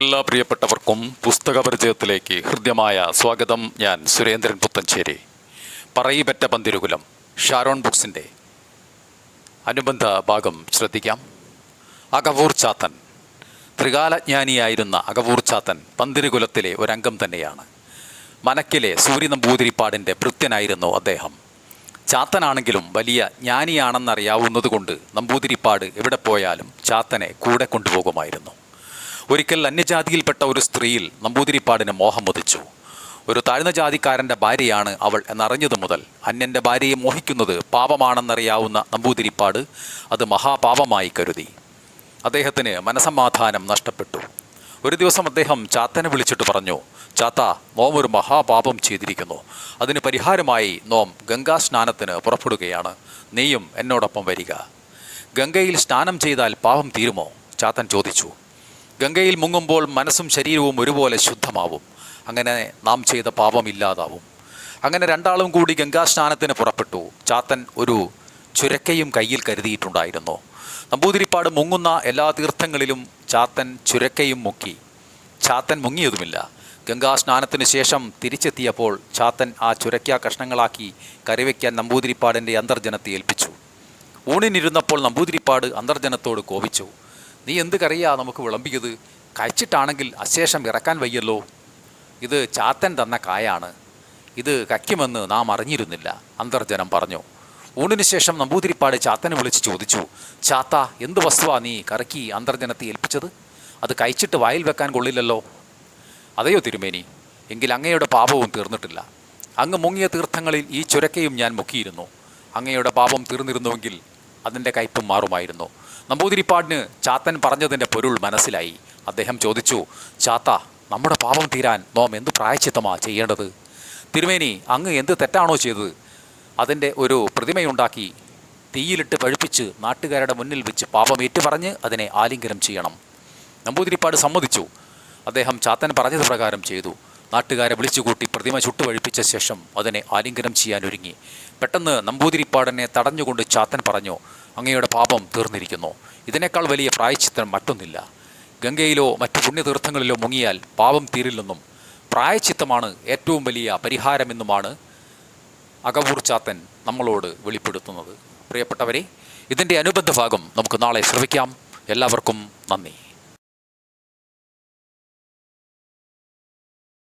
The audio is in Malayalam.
എല്ലാ പ്രിയപ്പെട്ടവർക്കും പുസ്തക പരിചയത്തിലേക്ക് ഹൃദ്യമായ സ്വാഗതം ഞാൻ സുരേന്ദ്രൻ പുത്തഞ്ചേരി പറയിപെറ്റ പന്തിരുകുലം ഷാരോൺ ബുക്സിന്റെ അനുബന്ധ ഭാഗം ശ്രദ്ധിക്കാം. അകവൂർ ചാത്തൻ ത്രികാലജ്ഞാനിയായിരുന്ന അകവൂർ ചാത്തൻ പന്തിരുകുലത്തിലെ ഒരംഗം തന്നെയാണ്. മനക്കിലെ സൂര്യനമ്പൂതിരിപ്പാടിന്റെ ഭൃത്യനായിരുന്നു അദ്ദേഹം. ചാത്തനാണെങ്കിലും വലിയ ജ്ഞാനിയാണെന്നറിയാവുന്നതുകൊണ്ട് നമ്പൂതിരിപ്പാട് എവിടെ പോയാലും ചാത്തനെ കൂടെ കൊണ്ടുപോകുമായിരുന്നു. ഒരിക്കൽ അന്യജാതിയിൽപ്പെട്ട ഒരു സ്ത്രീയിൽ നമ്പൂതിരിപ്പാടിന് മോഹം ഉദിച്ചു. ഒരു താഴ്ന്ന ജാതിക്കാരന്റെ ഭാര്യയാണ് അവൾ എന്നറിഞ്ഞതു മുതൽ അന്യന്റെ ഭാര്യയെ മോഹിക്കുന്നത് പാപമാണെന്നറിയാവുന്ന നമ്പൂതിരിപ്പാട് അത് മഹാപാപമായി കരുതി. അദ്ദേഹത്തിന് മനസമാധാനം നഷ്ടപ്പെട്ടു. ഒരു ദിവസം അദ്ദേഹം ചാത്തനെ വിളിച്ചിട്ട് പറഞ്ഞു ചാത്ത നോം ഒരു മഹാപാപം ചെയ്തിരിക്കുന്നു. അതിന് പരിഹാരമായി നോം ഗംഗാ സ്നാനത്തിന് പുറപ്പെടുകയാണ്. നീയും എന്നോടൊപ്പം വരിക. ഗംഗയിൽ സ്നാനം ചെയ്താൽ പാപം തീരുമോ? ചാത്തൻ ചോദിച്ചു. ഗംഗയിൽ മുങ്ങുമ്പോൾ മനസ്സും ശരീരവും ഒരുപോലെ ശുദ്ധമാവും. അങ്ങനെ നാം ചെയ്ത പാപം ഇല്ലാതാവും അങ്ങനെ രണ്ടാളും കൂടി ഗംഗാസ്നാനത്തിന് പുറപ്പെട്ടു. ചാത്തൻ ഒരു ചുരക്കയും കയ്യിൽ കരുതിയിട്ടുണ്ടായിരുന്നു. നമ്പൂതിരിപ്പാട് മുങ്ങുന്ന എല്ലാ തീർത്ഥങ്ങളിലും ചാത്തൻ ചുരക്കയും മുക്കി. ചാത്തൻ മുങ്ങിയതുമില്ല. ഗംഗാസ്നാനത്തിന് ശേഷം തിരിച്ചെത്തിയപ്പോൾ ചാത്തൻ ആ ചുരക്ക കഷ്ണങ്ങളാക്കി കറിവയ്ക്കാൻ നമ്പൂതിരിപ്പാടിന്റെ അന്തർജനത്തെ ഏൽപ്പിച്ചു. ഊണിനിരുന്നപ്പോൾ നമ്പൂതിരിപ്പാട് അന്തർജനത്തോട് കോപിച്ചു. നീ എന്ത് കറിയാ നമുക്ക് വിളമ്പിയത്? കഴിച്ചിട്ടാണെങ്കിൽ അശേഷം ഇറക്കാൻ വയ്യല്ലോ. ഇത് ചാത്തൻ തന്ന കായാണ്. ഇത് കയ്ക്കുമെന്ന് നാം അറിഞ്ഞിരുന്നില്ല അന്തർജനം പറഞ്ഞു. ഊണിന് ശേഷം നമ്പൂതിരിപ്പാട് ചാത്തനെ വിളിച്ച് ചോദിച്ചു ചാത്ത എന്ത് വസ്തുവാ നീ കറക്കി അന്തർജനത്തെ ഏൽപ്പിച്ചത്? അത് കഴിച്ചിട്ട് വായിൽ വെക്കാൻ കൊള്ളില്ലല്ലോ. അതെയോ തിരുമേനി എങ്കിൽ അങ്ങയുടെ പാപവും തീർന്നിട്ടില്ല. അങ്ങ് മുങ്ങിയ തീർത്ഥങ്ങളിൽ ഈ ചുരക്കയും ഞാൻ മുക്കിയിരുന്നു. അങ്ങയുടെ പാപം തീർന്നിരുന്നുവെങ്കിൽ അതിന്റെ കയ്പും മാറുമായിരുന്നു. നമ്പൂതിരിപ്പാടിന് ചാത്തൻ പറഞ്ഞതിന്റെ പൊരുൾ മനസ്സിലായി. അദ്ദേഹം ചോദിച്ചു ചാത്ത നമ്മുടെ പാപം തീരാൻ നോം എന്ത് പ്രായച്ചിത്തമാ ചെയ്യേണ്ടത്? തിരുമേനി അങ്ങ് എന്ത് തെറ്റാണോ ചെയ്തത്? അതിന്റെ ഒരു പ്രതിമയുണ്ടാക്കി തീയിലിട്ട് പഴുപ്പിച്ച് നാട്ടുകാരുടെ മുന്നിൽ വെച്ച് പാപം ഏറ്റുപറഞ്ഞ് അതിനെ ആലിംഗനം ചെയ്യണം. നമ്പൂതിരിപ്പാട് സമ്മതിച്ചു. അദ്ദേഹം ചാത്തൻ പറഞ്ഞത് പ്രകാരം ചെയ്തു. നാട്ടുകാരെ വിളിച്ചുകൂട്ടി പ്രതിമ ചുട്ടുവഴിപ്പിച്ച ശേഷം അതിനെ ആലിംഗനം ചെയ്യാൻ ഒരുങ്ങി. പെട്ടെന്ന് നമ്പൂതിരിപ്പാടനെ തടഞ്ഞുകൊണ്ട് ചാത്തൻ പറഞ്ഞു അങ്ങയുടെ പാപം തീർന്നിരിക്കുന്നു. ഇതിനേക്കാൾ വലിയ പ്രായച്ചിത്തം മറ്റൊന്നില്ല. ഗംഗയിലോ മറ്റു പുണ്യതീർത്ഥങ്ങളിലോ മുങ്ങിയാൽ പാപം തീരില്ലെന്നും പ്രായച്ചിത്തമാണ് ഏറ്റവും വലിയ പരിഹാരമെന്നുമാണ് അകവൂർ ചാത്തൻ നമ്മളോട് വെളിപ്പെടുത്തുന്നത്. പ്രിയപ്പെട്ടവരെ ഇതിന്റെ അനുബന്ധ ഭാഗം നമുക്ക് നാളെ ശ്രവിക്കാം. എല്ലാവർക്കും നന്ദി.